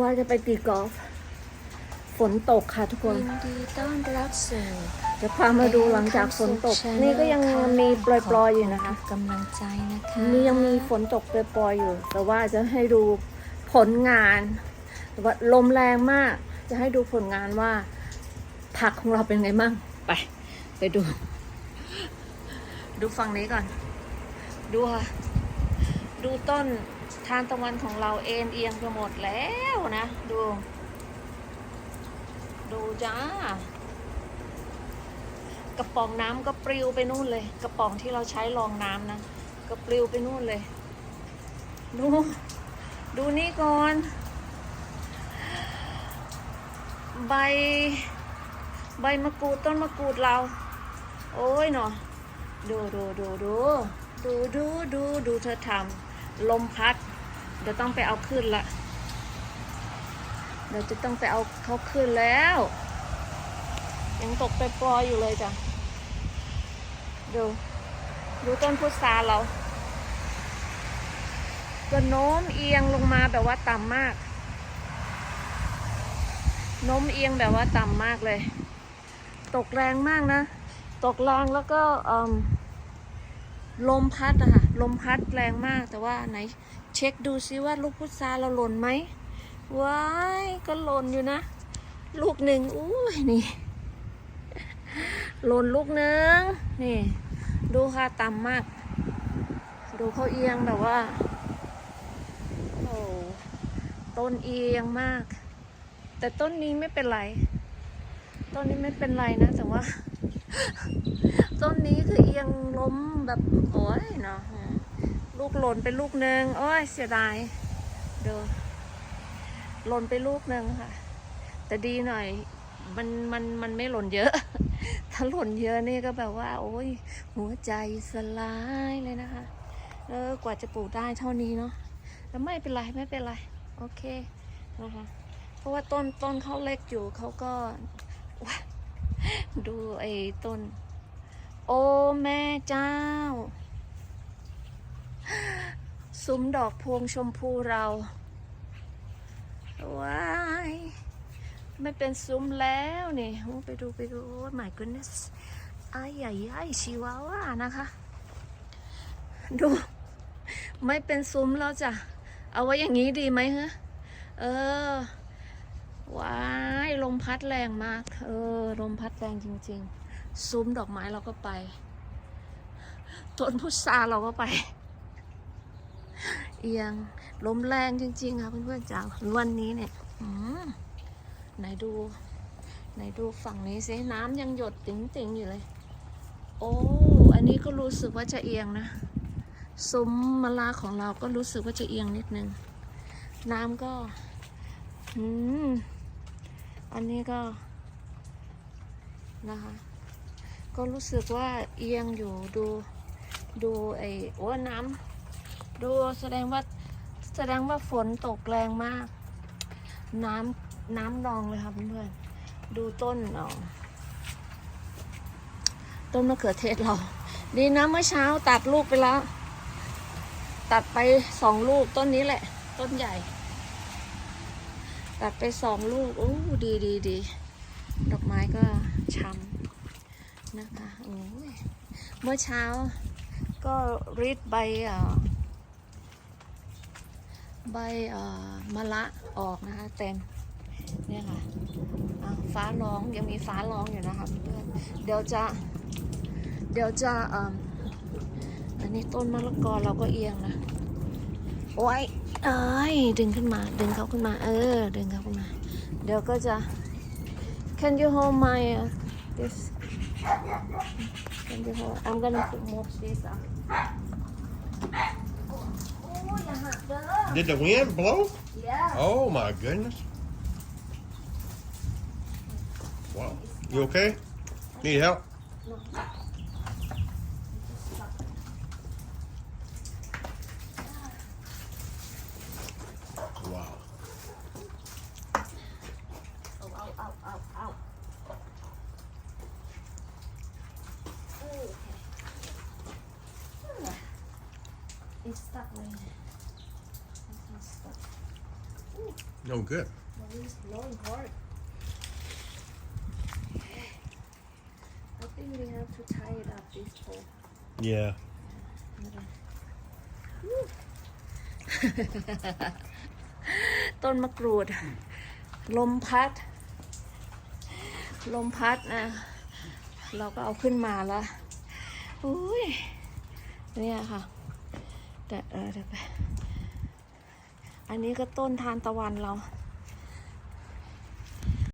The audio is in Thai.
ว่าจะไปตีกอล์ฟฝนตกค่ะทุกคนยินดีต้อนรับสู่จะพามาดูหลังจากฝนตก นี่ก็ยังมีปล่อยๆอยู่นะคะขบกำลังใจนะคะมียังมีฝนตกปล่อยๆอยู่ แต่ว่าจะให้ดูผลงานแต่ว่าลมแรงมาก จะให้ดูผลงานว่า ผักของเราเป็นไงมั่งไป ไปดู ดูฝั่งนี้ก่อน ดูค่ะดูต้น ทานตะวันของเราเอ็นเอียงไปหมดแล้วนะ ดู ดูจ้ากระป๋องน้ำก็ปลิวไปนู่นเลย กระป๋องที่เราใช้รองน้ำนะก็ปลิวไปนู่นเลย ดู ดูนี่ก่อน ใบ ใบมะกรูดต้นมะกรูดเรา โอ้ยเนาะดูดูดูดูดูดูดูดูเธอทำ ลมพัด เดี๋ยวต้องไปเอาขึ้นละ เดี๋ยวจะต้องไปเอาเขาขึ้นแล้ว ยังตกไปปลอยอยู่เลยจ้ะ ดู ดูต้นพุทราเราก็โน้มเอียงลงมาแบบว่าต่ำมาก โน้มเอียงแบบว่าต่ำมากเลย ตกแรงมากนะ ตกแรงแล้วก็ ลมพัดอะค่ะ ลมพัดแรงมากแต่ว่าไหนเช็คดูซิว่าลูกพุทราเราหล่นไหมว้ายก็หล่นอยู่นะ ลูกหนึ่งอุ้ยนี่หล่นลูกหนึ่งนี่ ดูค่ะต่ำมาก ดูเขาเอียงแบบว่าโอ้ต้นเอียงมาก แต่ต้นนี้ไม่เป็นไร ต้นนี้ไม่เป็นไรนะ แต่ว่า ต้นนี้คือเอียงล้ม แบบโอ้ยเนาะลูกหล่นไปลูกหนึ่งโอ้ยเสียดายดูหล่นไปลูกหนึ่งค่ะ แต่ดีหน่อย มันมันมันไม่หล่นเยอะ ถ้าหล่นเยอะนี่ก็แบบว่า โอ้ยหัวใจสลายเลยนะคะ เออกว่าจะปลูกได้เท่านี้เนาะแล้วไม่เป็นไรไม่เป็นไรโอเคนะคะเพราะว่าต้นต้นเขาเล็กอยู่เขาก็ดูไอ้ต้น อ้แม่เจ้า ซุ้มดอกพวงชมพูเราว้ายไม่เป็นซุ้มแล้วนี่ไปดูไปดูโอ้ my goodness อายใหญ่ใหญ่ชิวาว่านะคะ ดู ไม่เป็นซุ้มแล้วจ้ะ เอาไว้อย่างนี้ดีไหมฮะ เออ ว้าย ลมพัดแรงมาก เออ ลมพัดแรงจริง ๆ ซุ้มดอกไม้เราก็ไปต้นพุทราเราก็ไป เอียงลมแรงจริง ๆ ค่ะเพื่อนๆจ้าวันนี้เนี่ยอืไหนดู ไหนดูฝั่งนี้สิน้ำยังหยดติ๋งๆอยู่เลย โอ้อันนี้ก็รู้สึกว่าจะเอียงนะซุ้มมะลาของเราก็รู้สึกว่าจะเอียงนิดนึง น้ำก็อืมอันนี้ก็นะคะ ก็รู้สึกว่าเอียงอยู่ดูดูไอ้โอ้น้ำดูแสดงว่าแสดงว่าฝนตกแรงมาก น้ำน้ำนองเลยค่ะเพื่อนดูต้นนาะต้นมะเขือเทศเรา ดีนะเมื่อเช้าตัดลูกไปแล้ว ตัดไปสองลูกต้นนี้แหละ ต้นใหญ่ ตัดไปสองลูกโอ้ดีดีดีดอกไม้ก็ช้ำ นะคะเมื่อเช้าก็รีดใบใบมะละออกนะคะเต็มเนี่ยค่ะฟ้าร้องยังมีฟ้าร้องอยู่นะคะเพื่อนเดี๋ยวจะเดี๋ยวจะอันนี้ต้นมะละกอเราก็เอียงนะโอ้ยเอ้ยดึงขึ้นมา ดึงเขาขึ้นมา เออ ดึงเขาขึ้นมา เดี๋ยวก็จะ Can you hold my uh, this And the whole, I'm gonna move this up. Did the wind blow? Yeah. Oh my goodness. Wow. You okay? Need help? No. It's stuck เลย It's stuck อู้ Oh, good. It's blowing hard. I think we have to tie it up this pole. Yeah. ต้นมะกรูด ลมพัด ลมพัดนะ เราก็เอาขึ้นมาแล้วอุ้ย เนี่ยค่ะ แต่เออเดี๋ยวไป อันนี้ก็ต้นทานตะวันเรา